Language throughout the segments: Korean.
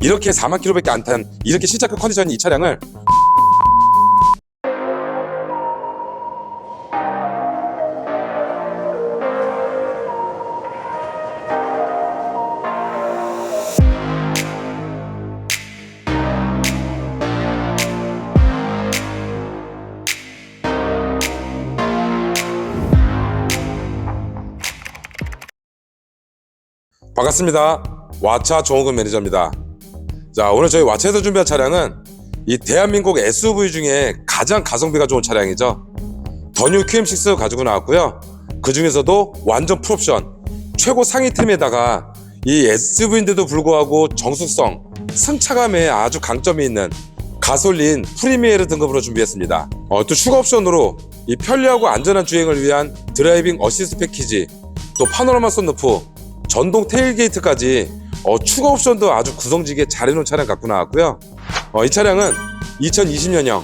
이렇게 4만 킬로밖에 안 탄 이렇게 시차급 컨디션이 이 차량을 반갑습니다. 와차 정호근 매니저입니다. 자, 오늘 저희 와차에서 준비한 차량은 이 대한민국 SUV 중에 가장 가성비가 좋은 차량이죠. 더뉴 QM6 가지고 나왔고요. 그 중에서도 완전 풀옵션, 최고 상위 템에다가 이 SUV인데도 불구하고 정숙성, 승차감에 아주 강점이 있는 가솔린 프리미에르 등급으로 준비했습니다. 어, 또 추가 옵션으로 이 편리하고 안전한 주행을 위한 드라이빙 어시스트 패키지, 또 파노라마 썬루프, 전동 테일게이트까지 어, 추가 옵션도 아주 구성지게 잘 해놓은 차량 갖고 나왔고요. 어, 이 차량은 2020년형,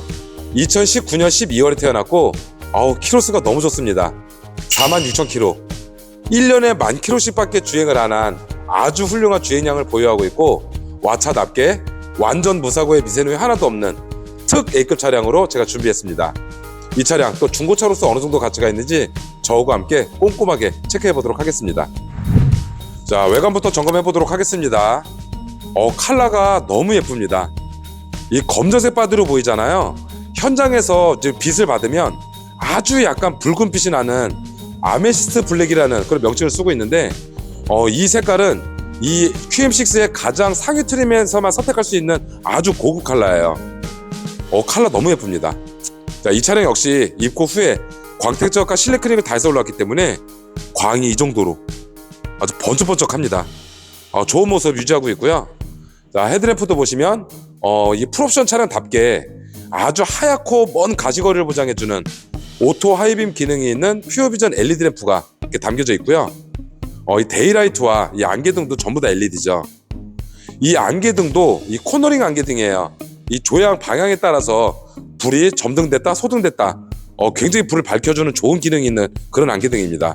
2019년 12월에 태어났고, 어우, 키로수가 너무 좋습니다. 46,000km. 1년에 만 킬로씩 밖에 주행을 안 한 아주 훌륭한 주행량을 보유하고 있고, 와차답게 완전 무사고의 미세누이 하나도 없는 특 A급 차량으로 제가 준비했습니다. 이 차량 또 중고차로서 어느 정도 가치가 있는지 저하고 함께 꼼꼼하게 체크해 보도록 하겠습니다. 자 외관부터 점검해 보도록 하겠습니다. 어 칼라가 너무 예쁩니다. 이 검정색 바디로 보이잖아요. 현장에서 빛을 받으면 아주 약간 붉은빛이 나는 아메시스트 블랙이라는 그런 명칭을 쓰고 있는데 어, 이 색깔은 이 QM6의 가장 상위 트림에서만 선택할 수 있는 아주 고급 컬러예요. 어 칼라 너무 예쁩니다. 자, 이 차량 역시 입고 후에 광택적과 실내 크림을 다 해서 올라왔기 때문에 광이 이 정도로 아주 번쩍번쩍합니다. 어, 좋은 모습 유지하고 있고요. 자, 헤드램프도 보시면 어, 이 풀옵션 차량답게 아주 하얗고 먼 가시거리를 보장해주는 오토 하이빔 기능이 있는 퓨어비전 LED 램프가 이렇게 담겨져 있고요. 어, 이 데이라이트와 이 안개등도 전부 다 LED죠. 이 안개등도 이 코너링 안개등이에요. 이 조향 방향에 따라서 불이 점등됐다 소등됐다 어, 굉장히 불을 밝혀주는 좋은 기능이 있는 그런 안개등입니다.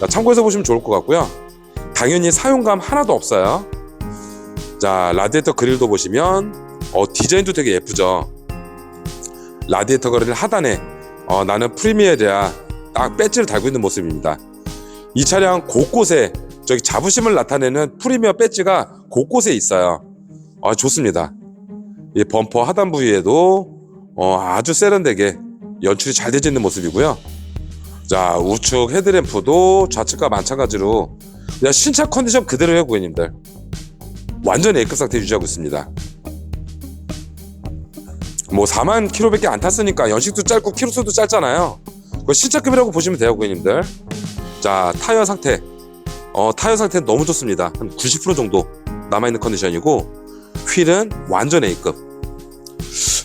자, 참고해서 보시면 좋을 것 같고요. 당연히 사용감 하나도 없어요. 자, 라디에이터 그릴도 보시면 어, 디자인도 되게 예쁘죠. 라디에이터 그릴 하단에 어, 나는 프리미어야 딱 배지를 달고 있는 모습입니다. 이 차량 곳곳에 저기 자부심을 나타내는 프리미어 배지가 곳곳에 있어요. 아, 좋습니다. 이 범퍼 하단 부위에도 어, 아주 세련되게 연출이 잘 되어 있는 모습이고요. 자 우측 헤드램프도 좌측과 마찬가지로 그냥 신차 컨디션 그대로예요 고객님들. 완전 A급 상태 유지하고 있습니다. 뭐 4만 킬로밖에 안 탔으니까 연식도 짧고 키로수도 짧잖아요. 그 신차급이라고 보시면 돼요 고객님들. 자 타이어 상태. 어 타이어 상태 너무 좋습니다. 한 90% 정도 남아있는 컨디션이고 휠은 완전 A급.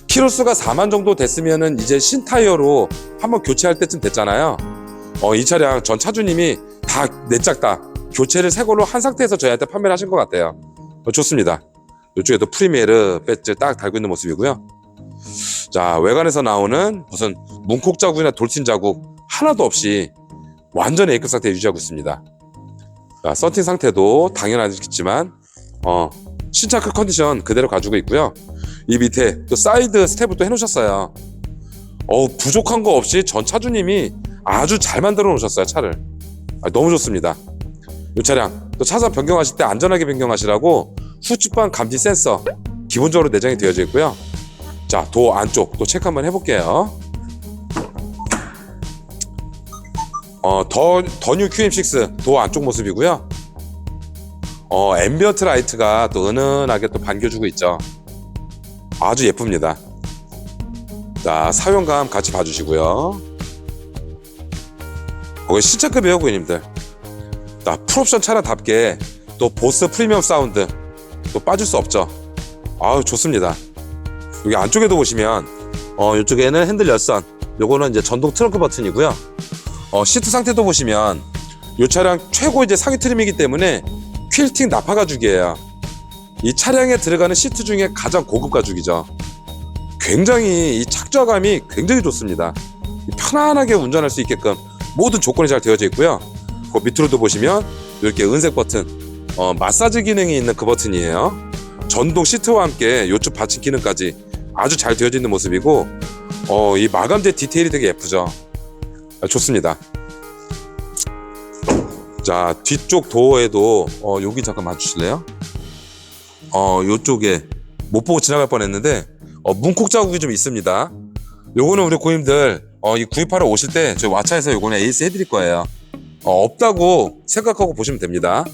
키로수가 4만 정도 됐으면은 이제 신타이어로 한번 교체할 때쯤 됐잖아요. 어, 이 차량 전 차주님이 다 내짝 다 교체를 새 걸로 한 상태에서 저희한테 판매를 하신 것 같아요. 어, 좋습니다. 이쪽에도 프리미에르 배지 딱 달고 있는 모습이고요. 자, 외관에서 나오는 무슨 문콕 자국이나 돌진 자국 하나도 없이 완전 A급 상태 유지하고 있습니다. 자, 서팅 상태도 당연하겠지만, 어, 신차급 컨디션 그대로 가지고 있고요. 이 밑에 또 사이드 스텝을 또 해놓으셨어요. 어 부족한 거 없이 전 차주님이 아주 잘 만들어 놓으셨어요 차를. 아, 너무 좋습니다. 이 차량 또 차선 변경하실 때 안전하게 변경하시라고 후측방 감지 센서 기본적으로 내장이 되어져 있고요. 자, 도 안쪽 또 체크 한번 해볼게요. 어, 더, 더뉴 QM6 도 안쪽 모습이고요. 어, 앰비언트 라이트가 또 은은하게 또 반겨주고 있죠. 아주 예쁩니다. 자, 사용감 같이 봐주시고요. 거기 신차급이에요, 고객님들. 자, 풀옵션 차량답게 또 보스 프리미엄 사운드 또 빠질 수 없죠. 아우, 좋습니다. 여기 안쪽에도 보시면 어, 이쪽에는 핸들 열선 요거는 이제 전동 트렁크 버튼이고요. 어, 시트 상태도 보시면 이 차량 최고 이제 상위 트림이기 때문에 퀼팅 나파 가죽이에요. 이 차량에 들어가는 시트 중에 가장 고급 가죽이죠. 굉장히 이 착좌감이 굉장히 좋습니다. 편안하게 운전할 수 있게끔 모든 조건이 잘 되어져 있고요. 그 밑으로도 보시면 이렇게 은색 버튼, 어, 마사지 기능이 있는 그 버튼이에요. 전동 시트와 함께 요축 받침 기능까지 아주 잘 되어져 있는 모습이고 어, 이 마감재 디테일이 되게 예쁘죠. 아, 좋습니다. 자 뒤쪽 도어에도 어, 여기 잠깐 봐주실래요? 어 요쪽에 못 보고 지나갈 뻔했는데 어, 문콕 자국이 좀 있습니다. 요거는 우리 고객님들 어, 이 구입하러 오실 때 저희 와차에서 요거는 에이스 해드릴 거예요. 어, 없다고 생각하고 보시면 됩니다.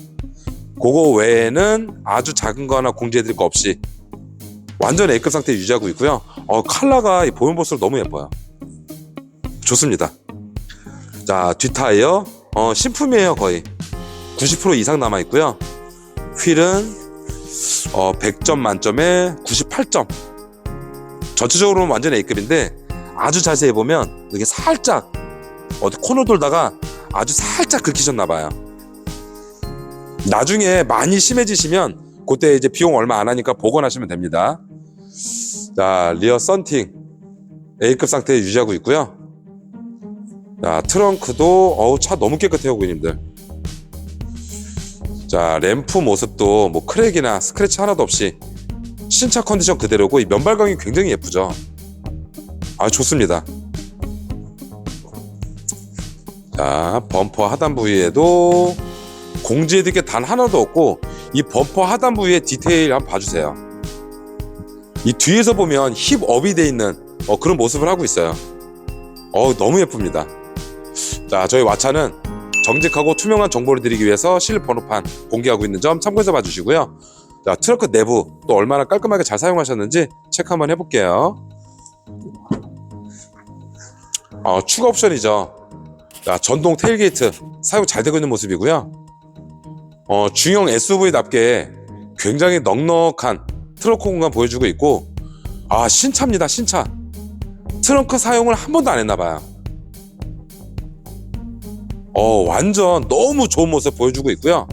그거 외에는 아주 작은 거 하나 공지해드릴 거 없이 완전 A급 상태 유지하고 있고요. 어, 컬러가 이 보면 볼수록 너무 예뻐요. 좋습니다. 자, 뒷타이어 어, 신품이에요 거의 90% 이상 남아 있고요. 휠은 어, 100점 만점에 98점. 전체적으로는 완전 A급인데 아주 자세히 보면 이게 살짝 어디 코너 돌다가 아주 살짝 긁히셨나 봐요. 나중에 많이 심해지시면 그때 이제 비용 얼마 안 하니까 복원하시면 됩니다. 자, 리어 썬팅 A급 상태 유지하고 있고요. 자, 트렁크도 어우 차 너무 깨끗해요, 고객님들. 자, 램프 모습도 뭐 크랙이나 스크래치 하나도 없이 신차 컨디션 그대로고 이 면발광이 굉장히 예쁘죠. 아, 좋습니다. 자, 범퍼 하단 부위에도 공지해드릴 게 단 하나도 없고 이 범퍼 하단 부위의 디테일 한번 봐주세요. 이 뒤에서 보면 힙업이 돼 있는 어, 그런 모습을 하고 있어요. 어, 너무 예쁩니다. 자, 저희 와차는 정직하고 투명한 정보를 드리기 위해서 실내 번호판 공개하고 있는 점 참고해서 봐주시고요. 자, 트렁크 내부 또 얼마나 깔끔하게 잘 사용하셨는지 체크 한번 해볼게요. 어, 추가 옵션이죠. 자, 전동 테일게이트 사용 잘 되고 있는 모습이고요. 어, 중형 SUV답게 굉장히 넉넉한 트렁크 공간 보여주고 있고, 아, 신차입니다, 신차. 트렁크 사용을 한 번도 안 했나 봐요. 어, 완전 너무 좋은 모습 보여주고 있고요.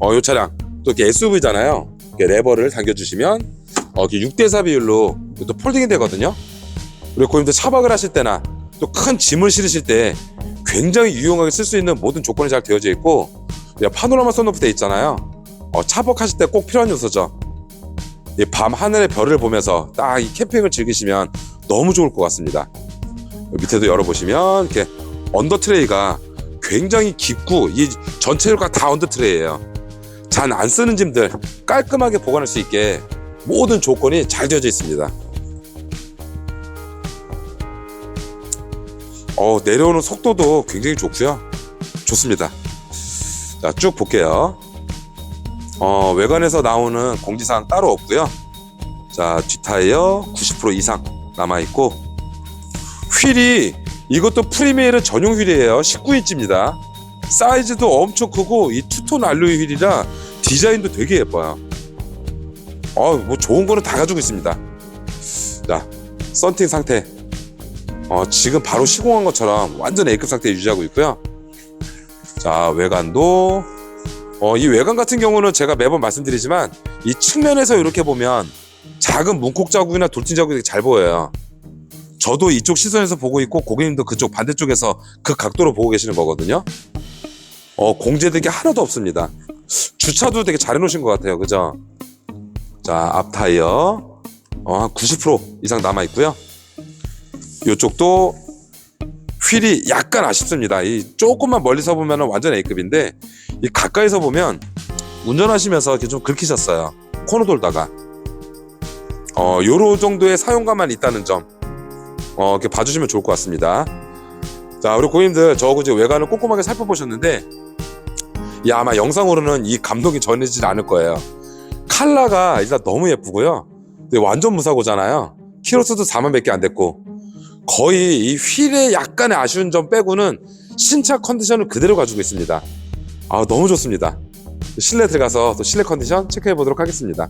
어, 이 차량 또 이렇게 SUV잖아요. 이렇게 레버를 당겨주시면 어, 이렇게 6대4 비율로 또 폴딩이 되거든요. 그리고 고객님들 차박을 하실 때나 또 큰 짐을 실으실 때 굉장히 유용하게 쓸 수 있는 모든 조건이 잘 되어져 있고 야, 파노라마 선루프 돼 있잖아요. 어, 차박하실 때 꼭 필요한 요소죠. 이밤 하늘의 별을 보면서 딱 이 캠핑을 즐기시면 너무 좋을 것 같습니다. 밑에도 열어보시면 이렇게 언더 트레이가 굉장히 깊고 이 전체가 다 언더 트레이예요. 잘안 쓰는 짐들 깔끔하게 보관할 수 있게 모든 조건이 잘 되어져 있습니다. 어, 내려오는 속도도 굉장히 좋고요. 좋습니다. 자, 쭉 볼게요. 어, 외관에서 나오는 공지사항 따로 없고요. 자, 뒷타이어 90% 이상 남아 있고 휠이 이것도 프리메이르 전용 휠이에요. 19인치입니다. 사이즈도 엄청 크고 이 투톤 알로이 휠이라 디자인도 되게 예뻐요. 어, 뭐 좋은 거는 다 가지고 있습니다. 자, 썬팅 상태. 어, 지금 바로 시공한 것처럼 완전 A급 상태 유지하고 있고요. 자, 외관도 어, 이 외관 같은 경우는 제가 매번 말씀드리지만 이 측면에서 이렇게 보면 작은 문콕 자국이나 돌진 자국이 잘 보여요. 저도 이쪽 시선에서 보고 있고 고객님도 그쪽 반대쪽에서 그 각도로 보고 계시는 거거든요. 어, 공제된 게 하나도 없습니다. 주차도 되게 잘 해놓으신 것 같아요. 그죠? 자, 앞 타이어 어, 한 90% 이상 남아 있고요. 이쪽도 휠이 약간 아쉽습니다. 이 조금만 멀리서 보면 완전 A급인데 이 가까이서 보면 운전하시면서 이렇게 좀 긁히셨어요. 코너 돌다가 어, 요로 정도의 사용감만 있다는 점 어, 이렇게 봐주시면 좋을 것 같습니다. 자, 우리 고객님들 저하고 이제 외관을 꼼꼼하게 살펴보셨는데 이 아마 영상으로는 이 감동이 전해지지 않을 거예요. 칼라가 일단 너무 예쁘고요. 완전 무사고잖아요. 키로수도 4만 몇개안 됐고 거의 이 휠에 약간의 아쉬운 점 빼고는 신차 컨디션을 그대로 가지고 있습니다. 아 너무 좋습니다. 실내 들어가서 또 실내 컨디션 체크해 보도록 하겠습니다.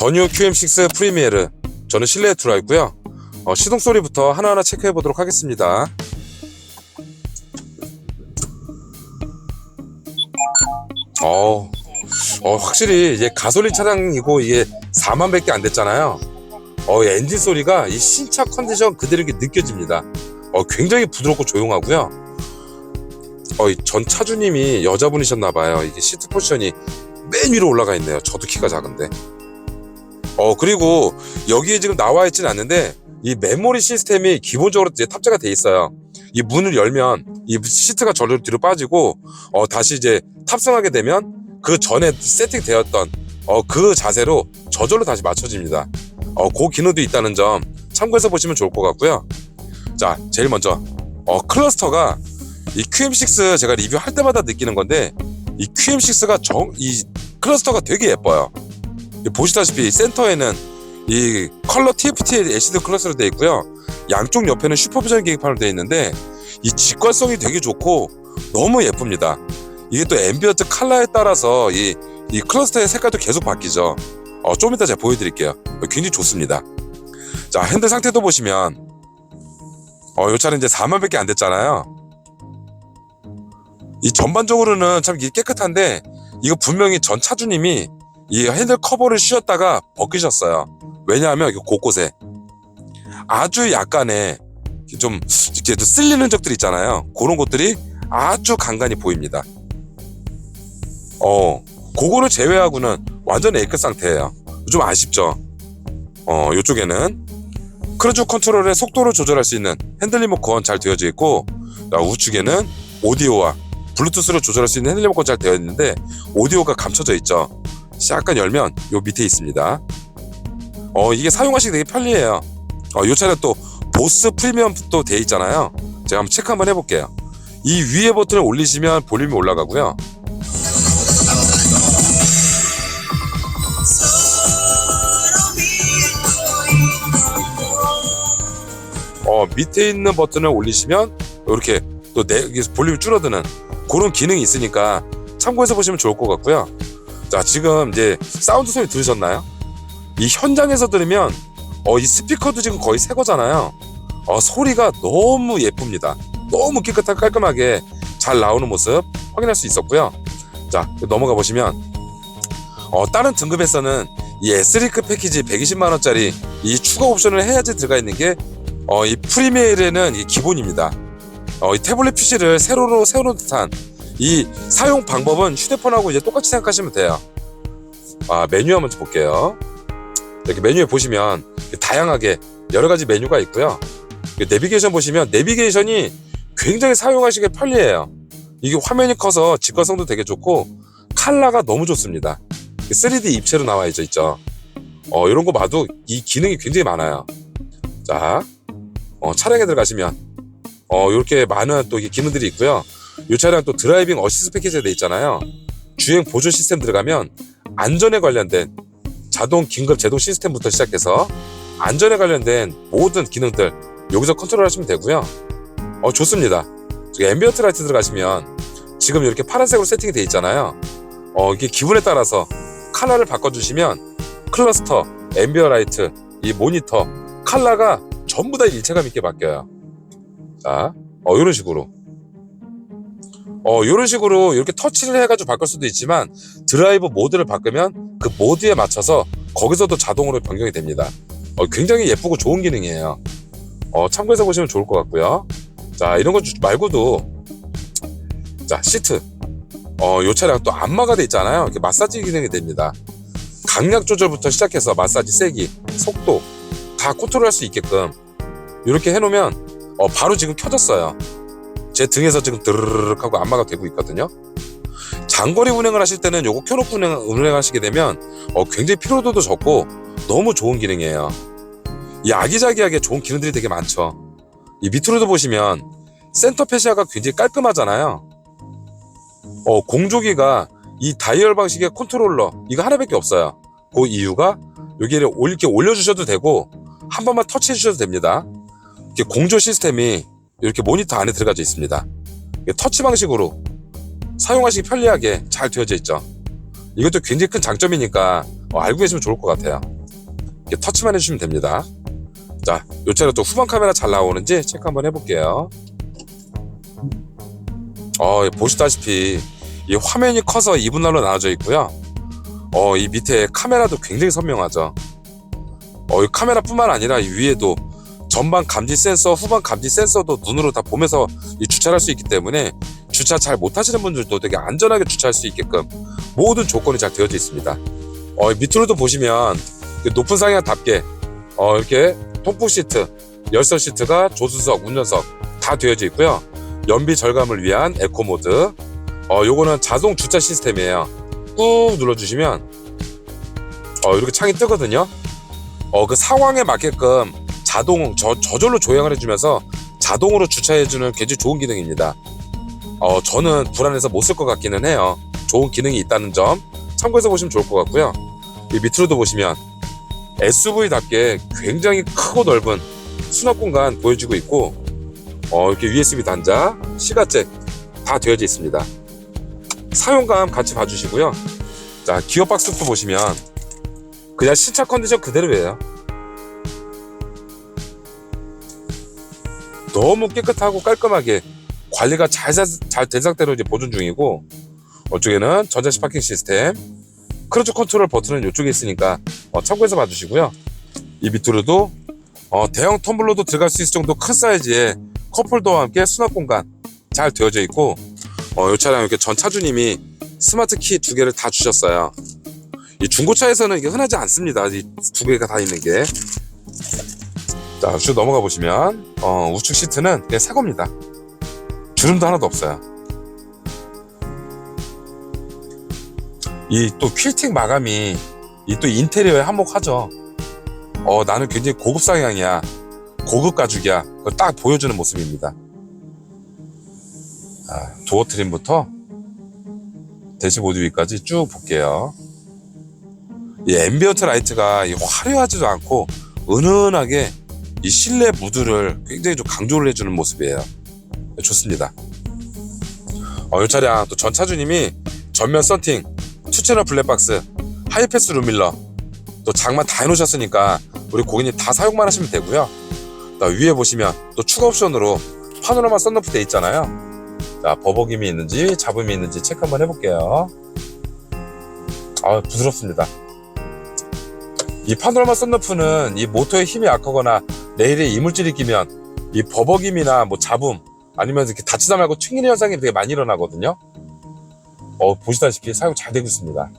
더뉴 QM6 프리미에르 저는 실내에 들어와 있고요. 어, 시동 소리부터 하나하나 체크해 보도록 하겠습니다. 어, 어 확실히 이제 가솔린 차량이고 이게 4만 밖에 안 됐잖아요. 어, 이 엔진 소리가 이 신차 컨디션 그대로 느껴집니다. 어, 굉장히 부드럽고 조용하고요. 어, 이전 차주님이 여자분이셨나봐요. 이게 시트 포지션이 맨 위로 올라가 있네요. 저도 키가 작은데 어 그리고 여기에 지금 나와 있진 않는데 이 메모리 시스템이 기본적으로 이제 탑재가 돼 있어요. 이 문을 열면 이 시트가 절로 뒤로 빠지고 어 다시 이제 탑승하게 되면 그 전에 세팅되었던 어 그 자세로 저절로 다시 맞춰집니다. 어그 기능도 있다는 점 참고해서 보시면 좋을 것 같고요. 자 제일 먼저 어 클러스터가 이 QM6 제가 리뷰할 때마다 느끼는 건데 이 QM6가 정 이 클러스터가 되게 예뻐요. 보시다시피 센터에는 이 컬러 TFT LCD 클러스로 되어 있고요. 양쪽 옆에는 슈퍼비전 계기판으로 되어 있는데 이 직관성이 되게 좋고 너무 예쁩니다. 이게 또 앰비언트 컬러에 따라서 이, 이 클러스터의 색깔도 계속 바뀌죠. 어, 좀 이따 제가 보여드릴게요. 굉장히 좋습니다. 자, 핸들 상태도 보시면 어, 이 차는 이제 4만 밖에 안 됐잖아요. 이 전반적으로는 참 깨끗한데 이거 분명히 전 차주님이 이 핸들 커버를 씌웠다가 벗기셨어요. 왜냐하면 곳곳에 아주 약간의 좀 이렇게 또 쓸리는 적들 있잖아요. 그런 것들이 아주 간간히 보입니다. 어, 그거를 제외하고는 완전 A급 상태예요. 좀 아쉽죠. 어, 이쪽에는 크루즈 컨트롤의 속도를 조절할 수 있는 핸들 리모컨 잘 되어져 있고 자, 우측에는 오디오와 블루투스로 조절할 수 있는 핸들 리모컨 잘 되어 있는데 오디오가 감춰져 있죠. 약간 열면 요 밑에 있습니다. 어 이게 사용하시기 되게 편리해요. 어요 차는 또 보스 프리미엄도 돼 있잖아요. 제가 한번 체크 한번 해볼게요. 이 위에 버튼을 올리시면 볼륨이 올라가고요. 어 밑에 있는 버튼을 올리시면 이렇게 또 내, 볼륨이 줄어드는 그런 기능이 있으니까 참고해서 보시면 좋을 것 같고요. 자 지금 이제 사운드 소리 들으셨나요? 이 현장에서 들으면 어 이 스피커도 지금 거의 새 거잖아요. 어 소리가 너무 예쁩니다. 너무 깨끗하고 깔끔하게 잘 나오는 모습 확인할 수 있었고요. 자 넘어가 보시면 어 다른 등급에서는 이 S리크 패키지 120만 원짜리 이 추가 옵션을 해야지 들어가 있는 게 어 이 프리미어에는 이 기본입니다. 어 이 태블릿 PC를 세로로 세우는 듯한 이 사용 방법은 휴대폰하고 이제 똑같이 생각하시면 돼요. 아, 메뉴 한번 볼게요. 이렇게 메뉴에 보시면 다양하게 여러 가지 메뉴가 있고요. 내비게이션 보시면 내비게이션이 굉장히 사용하시기 편리해요. 이게 화면이 커서 직관성도 되게 좋고 칼라가 너무 좋습니다. 3D 입체로 나와 있죠, 있죠. 어, 이런 거 봐도 이 기능이 굉장히 많아요. 자, 어, 차량에 들어가시면 어, 이렇게 많은 또 기능들이 있고요. 이 차량 또 드라이빙 어시스트 패키지에 돼 있잖아요. 주행 보조 시스템 들어가면 안전에 관련된 자동 긴급 제동 시스템부터 시작해서 안전에 관련된 모든 기능들 여기서 컨트롤 하시면 되고요. 어 좋습니다. 앰비언트 라이트 들어가시면 지금 이렇게 파란색으로 세팅이 돼 있잖아요. 어 이게 기분에 따라서 컬러를 바꿔주시면 클러스터, 앰비어 라이트, 이 모니터 컬러가 전부 다 일체감 있게 바뀌어요. 자, 어 이런 식으로 어, 이런 식으로 이렇게 터치를 해가지고 바꿀 수도 있지만 드라이브 모드를 바꾸면 그 모드에 맞춰서 거기서도 자동으로 변경이 됩니다. 어, 굉장히 예쁘고 좋은 기능이에요. 어, 참고해서 보시면 좋을 것 같고요. 자, 이런 거 말고도 자, 시트. 어, 요 차량 또 안마가 돼 있잖아요. 이렇게 마사지 기능이 됩니다. 강약 조절부터 시작해서 마사지 세기, 속도 다 컨트롤할 수 있게끔 이렇게 해놓으면 어, 바로 지금 켜졌어요. 제 등에서 지금 드르륵 하고 안마가 되고 있거든요. 장거리 운행을 하실 때는 요거 켜놓고 운행, 운행하시게 되면 어, 굉장히 피로도도 적고 너무 좋은 기능이에요. 이 아기자기하게 좋은 기능들이 되게 많죠. 이 밑으로도 보시면 센터 페시아가 굉장히 깔끔하잖아요. 어, 공조기가 이 다이얼 방식의 컨트롤러 이거 하나밖에 없어요. 그 이유가 여기를 이렇게 올려주셔도 되고 한 번만 터치해 주셔도 됩니다. 이렇게 공조 시스템이 이렇게 모니터 안에 들어가져 있습니다. 터치 방식으로 사용하시기 편리하게 잘 되어져 있죠. 이것도 굉장히 큰 장점이니까 어, 알고 계시면 좋을 것 같아요. 터치만 해주시면 됩니다. 자, 요 차량 또 후방 카메라 잘 나오는지 체크 한번 해볼게요. 어, 보시다시피 이 화면이 커서 2분할로 나눠져 있고요. 어, 이 밑에 카메라도 굉장히 선명하죠. 어, 이 카메라뿐만 아니라 이 위에도 전방 감지 센서, 후방 감지 센서도 눈으로 다 보면서 이 주차를 할수 있기 때문에 주차 잘 못하시는 분들도 되게 안전하게 주차할 수 있게끔 모든 조건이 잘 되어져 있습니다. 어, 밑으로도 보시면 그 높은 상향답게 어, 이렇게 통풍 시트, 열선 시트가 조수석, 운전석 다 되어져 있고요. 연비 절감을 위한 에코 모드. 어, 요거는 자동 주차 시스템이에요. 꾹 눌러주시면 어, 이렇게 창이 뜨거든요. 어, 그 상황에 맞게끔 자동 저, 저절로 조향을 해주면서 자동으로 주차해주는 굉장히 좋은 기능입니다. 어, 저는 불안해서 못 쓸 것 같기는 해요. 좋은 기능이 있다는 점 참고해서 보시면 좋을 것 같고요. 이 밑으로도 보시면 SUV답게 굉장히 크고 넓은 수납 공간 보여주고 있고 어, 이렇게 USB 단자, 시가잭 다 되어져 있습니다. 사용감 같이 봐주시고요. 자, 기어 박스도 보시면 그냥 신차 컨디션 그대로예요. 너무 깨끗하고 깔끔하게 관리가 잘된 상태로 이제 보존 중이고 이쪽에는 전자식 파킹 시스템 크루즈 컨트롤 버튼은 이쪽에 있으니까 어, 참고해서 봐주시고요. 이 밑으로도 어, 대형 텀블러도 들어갈 수 있을 정도 큰 사이즈의 컵홀더와 함께 수납 공간 잘 되어져 있고 어, 이 차량 이렇게 전 차주님이 스마트 키 두 개를 다 주셨어요. 이 중고차에서는 이게 흔하지 않습니다. 이 두 개가 다 있는 게. 자, 쭉 넘어가 보시면 어, 우측 시트는 그냥 새 겁니다. 주름도 하나도 없어요. 이 또 퀼팅 마감이 이 또 인테리어에 한몫하죠. 어, 나는 굉장히 고급 상향이야. 고급 가죽이야. 그걸 딱 보여주는 모습입니다. 아, 도어 트림부터 대시보드 위까지 쭉 볼게요. 이 앰비언트 라이트가 이 화려하지도 않고 은은하게 이 실내 무드를 굉장히 좀 강조를 해주는 모습이에요. 좋습니다. 어, 이 차량 또 전 차주님이 전면 썬팅, 투채널 블랙박스, 하이패스 룸밀러 또 장만 다 해놓으셨으니까 우리 고객님 다 사용만 하시면 되고요. 또 위에 보시면 또 추가 옵션으로 파노라마 썬루프 돼 있잖아요. 자 버벅임이 있는지 잡음이 있는지 체크 한번 해볼게요. 아 부드럽습니다. 이 파노라마 썬루프는 이 모터의 힘이 약하거나 레일에 이물질이 끼면 이 버벅임이나 뭐 잡음 아니면 이렇게 닫히다 말고 튕기는 현상이 되게 많이 일어나거든요. 어, 보시다시피 사용 잘 되고 있습니다.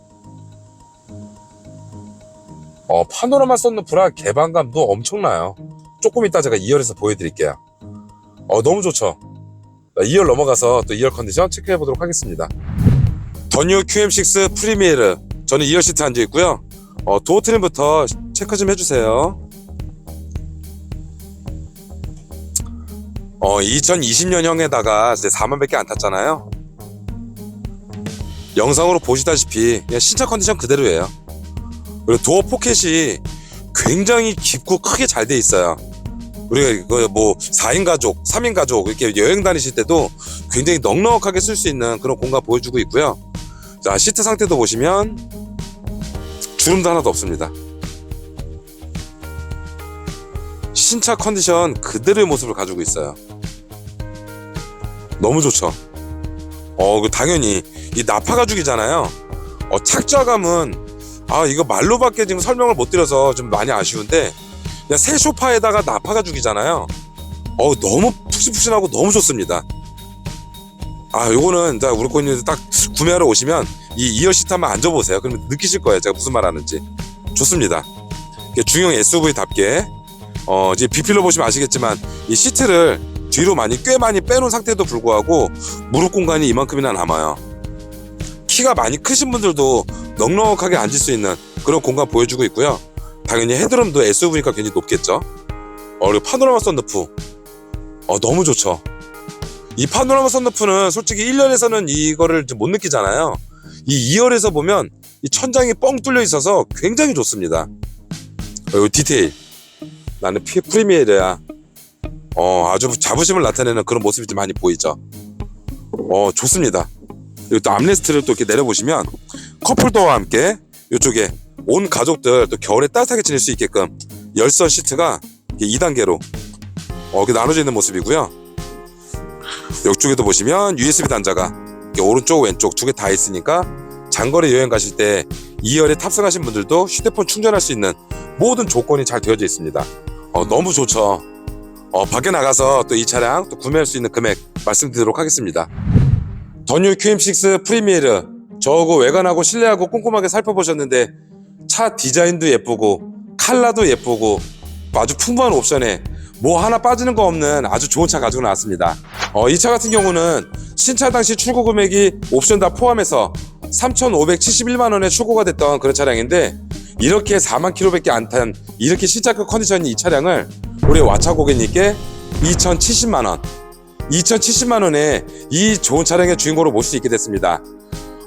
어, 파노라마 썬루프라 개방감도 엄청나요. 조금 이따 제가 2열에서 보여드릴게요. 어, 너무 좋죠? 2열 넘어가서 또 2열 컨디션 체크해 보도록 하겠습니다. 더뉴 QM6 프리미에르 저는 2열 시트 앉아 있고요. 어, 도어 트림부터 체크 좀 해주세요. 어, 2020년형에다가 이제 4만밖에 안 탔잖아요. 영상으로 보시다시피 신차 컨디션 그대로예요. 그리고 도어 포켓이 굉장히 깊고 크게 잘 돼 있어요. 우리가 뭐 4인 가족, 3인 가족 이렇게 여행 다니실 때도 굉장히 넉넉하게 쓸 수 있는 그런 공간 보여주고 있고요. 자, 시트 상태도 보시면 주름도 하나도 없습니다. 신차 컨디션 그대로의 모습을 가지고 있어요. 너무 좋죠. 어, 그 당연히 이 나파 가죽이잖아요. 어, 착좌감은 아 이거 말로밖에 지금 설명을 못 드려서 좀 많이 아쉬운데 그냥 새 소파에다가 나파 가죽이잖아요. 어, 너무 푹신푹신하고 너무 좋습니다. 아, 요거는 자 우리 고객님들 딱 구매하러 오시면 이 이어 시트 한번 앉아보세요. 그러면 느끼실 거예요. 제가 무슨 말 하는지. 좋습니다. 중형 SUV답게 어, 이제 비필로 보시면 아시겠지만 이 시트를 뒤로 많이 꽤 많이 빼놓은 상태도 불구하고 무릎 공간이 이만큼이나 남아요. 키가 많이 크신 분들도 넉넉하게 앉을 수 있는 그런 공간 보여주고 있고요. 당연히 헤드룸도 SUV니까 굉장히 높겠죠. 어, 그리고 파노라마 썬루프. 어, 너무 좋죠. 이 파노라마 썬루프는 솔직히 1열에서는 이거를 좀못 느끼잖아요. 이 2열에서 보면 이 천장이 뻥 뚫려 있어서 굉장히 좋습니다. 그리고 디테일. 나는 피, 프리미에르야. 어, 아주 자부심을 나타내는 그런 모습이 좀 많이 보이죠. 어, 좋습니다. 그리고 또 암레스트를 또 이렇게 내려보시면 컵홀더와 함께 이쪽에 온 가족들 또 겨울에 따뜻하게 지낼 수 있게끔 열선 시트가 2단계로 어, 이렇게 나눠져 있는 모습이고요. 옆쪽에도 보시면 USB 단자가 오른쪽 왼쪽 두 개 다 있으니까 장거리 여행 가실 때 2열에 탑승하신 분들도 휴대폰 충전할 수 있는 모든 조건이 잘 되어져 있습니다. 어, 너무 좋죠. 어, 밖에 나가서 또 이 차량 또 구매할 수 있는 금액 말씀드리도록 하겠습니다. 더뉴 QM6 프리미에르 저거 외관하고 실내하고 꼼꼼하게 살펴보셨는데 차 디자인도 예쁘고 컬러도 예쁘고 아주 풍부한 옵션에 뭐 하나 빠지는 거 없는 아주 좋은 차 가지고 나왔습니다. 어, 이 차 같은 경우는 신차 당시 출고 금액이 옵션 다 포함해서 3,571만 원에 출고가 됐던 그런 차량인데 이렇게 4만 킬로밖에 안 탄 이렇게 신차급 컨디션인 이 차량을 우리 와차 고객님께 2,070만 원 2,070만 원에 이 좋은 차량의 주인공으로 모실 수 있게 됐습니다.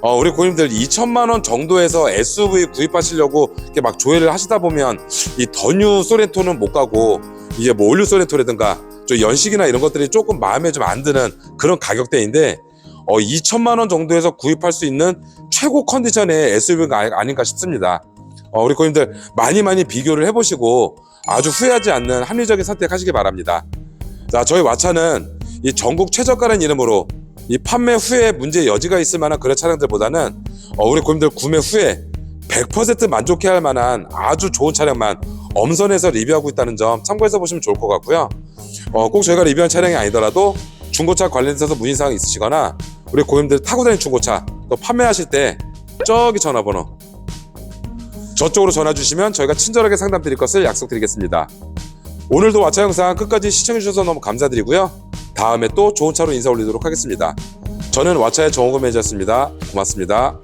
어, 우리 고객님들 2천만 원 정도에서 SUV 구입하시려고 이렇게 막 조회를 하시다 보면 이 더뉴 소렌토는 못 가고 이게 뭐 올류 소렌토라든가 좀 연식이나 이런 것들이 조금 마음에 좀 안 드는 그런 가격대인데 어, 2천만 원 정도에서 구입할 수 있는 최고 컨디션의 SUV가 아닌가 싶습니다. 어, 우리 고객님들 많이 많이 비교를 해보시고 아주 후회하지 않는 합리적인 선택하시기 바랍니다. 자, 저희 와차는 이 전국 최저가라는 이름으로 이 판매 후에 문제 여지가 있을 만한 그런 차량들보다는 어, 우리 고객님들 구매 후에 100% 만족해야 할 만한 아주 좋은 차량만 엄선해서 리뷰하고 있다는 점 참고해서 보시면 좋을 것 같고요. 어, 꼭 저희가 리뷰한 차량이 아니더라도 중고차 관련해서 문의사항 있으시거나 우리 고객님들 타고 다니는 중고차 또 판매하실 때 저기 전화번호 저쪽으로 전화 주시면 저희가 친절하게 상담 드릴 것을 약속드리겠습니다. 오늘도 와차 영상 끝까지 시청해주셔서 너무 감사드리고요. 다음에 또 좋은 차로 인사 올리도록 하겠습니다. 저는 와차의 정호금 매니저였습니다. 고맙습니다.